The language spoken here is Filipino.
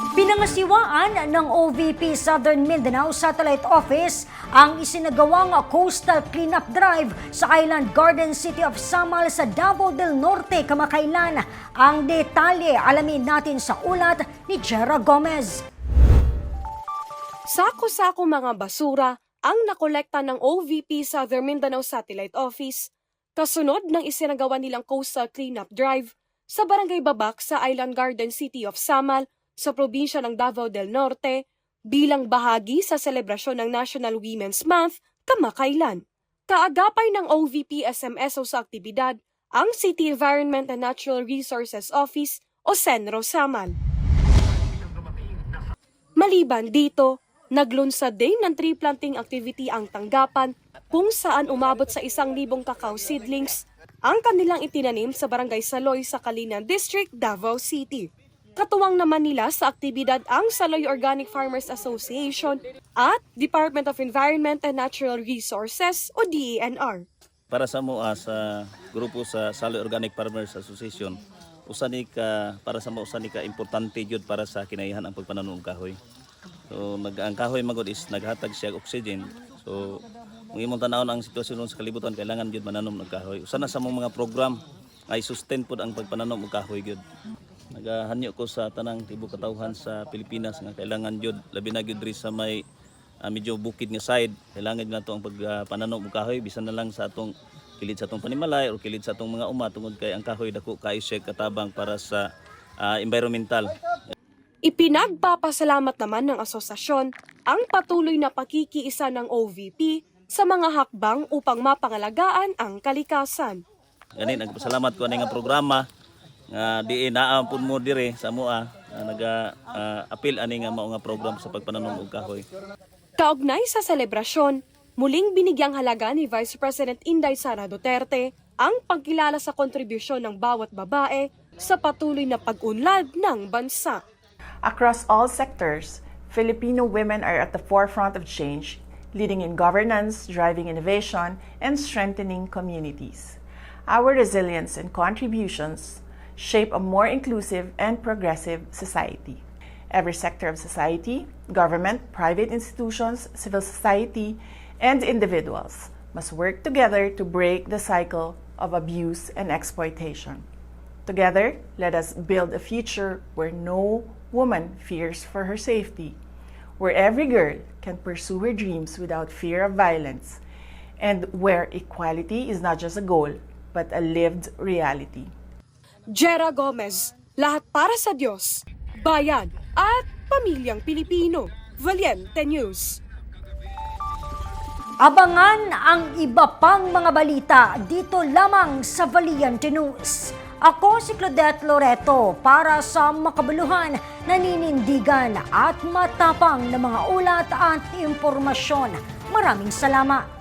Pinangasiwaan ng OVP Southern Mindanao Satellite Office ang isinagawang coastal cleanup drive sa Island Garden City of Samal sa Davao del Norte kamakailan. Ang detalye alamin natin sa ulat ni Jera Gomez. Sako-sako mga basura ang nakolekta ng OVP Southern Mindanao Satellite Office kasunod ng isinagawa nilang coastal cleanup drive sa Barangay Babak sa Island Garden City of Samal sa probinsya ng Davao del Norte bilang bahagi sa selebrasyon ng National Women's Month kamakailan. Kaagapay ng OVP SMSO sa aktibidad ang City Environment and Natural Resources Office o Senro Samal. Maliban dito, naglunsad din ng tree planting activity ang tanggapan kung saan umabot sa isang libong cacao seedlings ang kanilang itinanim sa Barangay Saloy sa Kalinan District, Davao City. Katuwang naman nila sa aktibidad ang Saloy Organic Farmers Association at Department of Environment and Natural Resources o DENR. para sa moa sa grupo sa Salo Organic Farmers Association usa ni ka para sa mo usa ni ka importante jud para sa kinaihan ang pagpananom og kahoy. So nag ang kahoy magod is naghatag siya og oxygen. So kung imong tan-awon ang sitwasyon sa kalibutan kailangan jud mananom og kahoy. Usa na sa mga program ay sustain pod ang pagpananom og kahoy jud. Nagahanyo ko sa tanang tibuok katawhan sa Pilipinas nga kailangan jud labi na diri sa may ah, medyo bukid nga side. Kailangan na to ang pagpananom og kahoy bisan na lang sa atong kilid sa atong panimalay o kilid sa atong mga uma tungod kay ang kahoy dako kay siya katabang para sa ah, environmental. Ipinagpapasalamat naman ng asosasyon ang patuloy na pakikiisa ng OVP sa mga hakbang upang mapangalagaan ang kalikasan. gani nagpasalamat ko ani nga programa nga di naa pud mo dire sa moa nga naga ah, appeal ani nga mao nga program sa pagpananom og kahoy Kaugnay sa selebrasyon, muling binigyang halaga ni Vice President Inday Sara Duterte ang pagkilala sa kontribusyon ng bawat babae sa patuloy na pag-unlad ng bansa. Across all sectors, Filipino women are at the forefront of change, leading in governance, driving innovation, and strengthening communities. Our resilience and contributions shape a more inclusive and progressive society. Every sector of society, government, private institutions, civil society, and individuals must work together to break the cycle of abuse and exploitation. Together, let us build a future where no woman fears for her safety, where every girl can pursue her dreams without fear of violence, and where equality is not just a goal, but a lived reality. Jera Gomez, lahat para sa Diyos, bayan at pamilyang Pilipino. Valiente News. Abangan ang iba pang mga balita dito lamang sa Valiente News. Ako si Claudette Loreto para sa makabuluhan, naninindigan at matapang na mga ulat at impormasyon. Maraming salamat.